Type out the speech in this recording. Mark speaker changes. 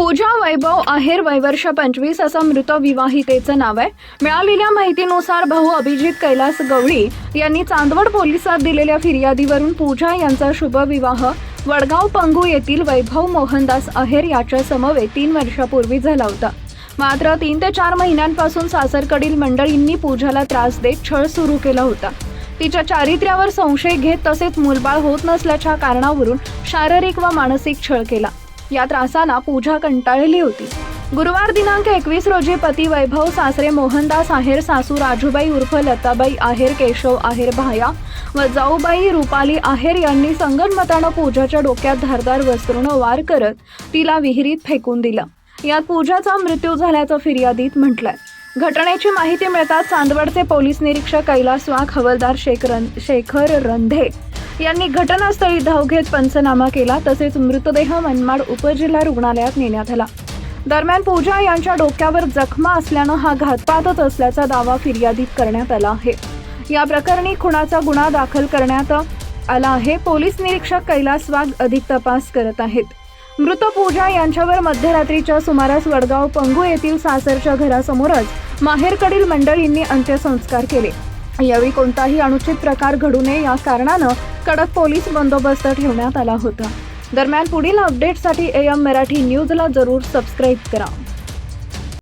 Speaker 1: पूजा वैभव आहेर वैवर्ष पंचवीस असं मृत विवाहितेचं नाव आहे. मिळालेल्या माहितीनुसार भाऊ अभिजित कैलास गवळी यांनी चांदवड पोलिसात दिलेल्या फिर्यादीवरून पूजा यांचा शुभविवाह वडगाव पंगू येथील वैभव मोहनदास अहेर याच्या समवेत तीन वर्षापूर्वी झाला होता. मात्र तीन ते चार महिन्यांपासून सासरकडील मंडळींनी पूजाला त्रास देत छळ सुरू केला होता. तिच्या चारित्र्यावर संशय घेत तसेच मुलबाळ होत नसल्याच्या कारणावरून शारीरिक व मानसिक छळ केला. या त्रासाला पूजा कंटाळली होती. गुरुवार दिनांक एकवीस रोजी पती वैभव सासरे मोहनदास आहेर सासू राजूबाई उर्फ लताबाई आहेर केशव आहेर भाया व जाऊबाई रुपाली आहेर यांनी संगनमतानं पूजाच्या डोक्यात धारदार वस्त्रोनं वार करत तिला विहिरीत फेकून दिलं. यात पूजाचा मृत्यू झाल्याचं फिर्यादीत म्हटलंय. घटनेची माहिती मिळताच चांदवडचे पोलीस निरीक्षक कैलास वाघ हवलदार शेख रन शेखर रंधे यांनी घटनास्थळी धाव घेत पंचनामा केला तसेच मृतदेह मनमाड उपजिल्हा रुग्णालयात नेण्यात आला. दरम्यान पूजा यांच्या डोक्यावर जखमा असल्यानं हा घातपातच असल्याचा दावा फिर्यादीत करण्यात आला आहे. या प्रकरणी खुणाचा गुन्हा दाखल करण्यात आला आहे. पोलीस निरीक्षक कैलास वाघ अधिक तपास करत आहेत. मृत पूजा यांच्यावर मध्यरात्रीच्या सुमारास वडगाव पंगू येथील सासरच्या घरासमोरच माहेरकडील मंडळींनी अंत्यसंस्कार केले. यावेळी कोणताही अनुचित प्रकार घडू नये या कारणानं कडक पोलीस बंदोबस्त ठेवण्यात आला होता. दरम्यान पुढील अपडेटसाठी एम मराठी न्यूजला जरूर सबस्क्राईब करा.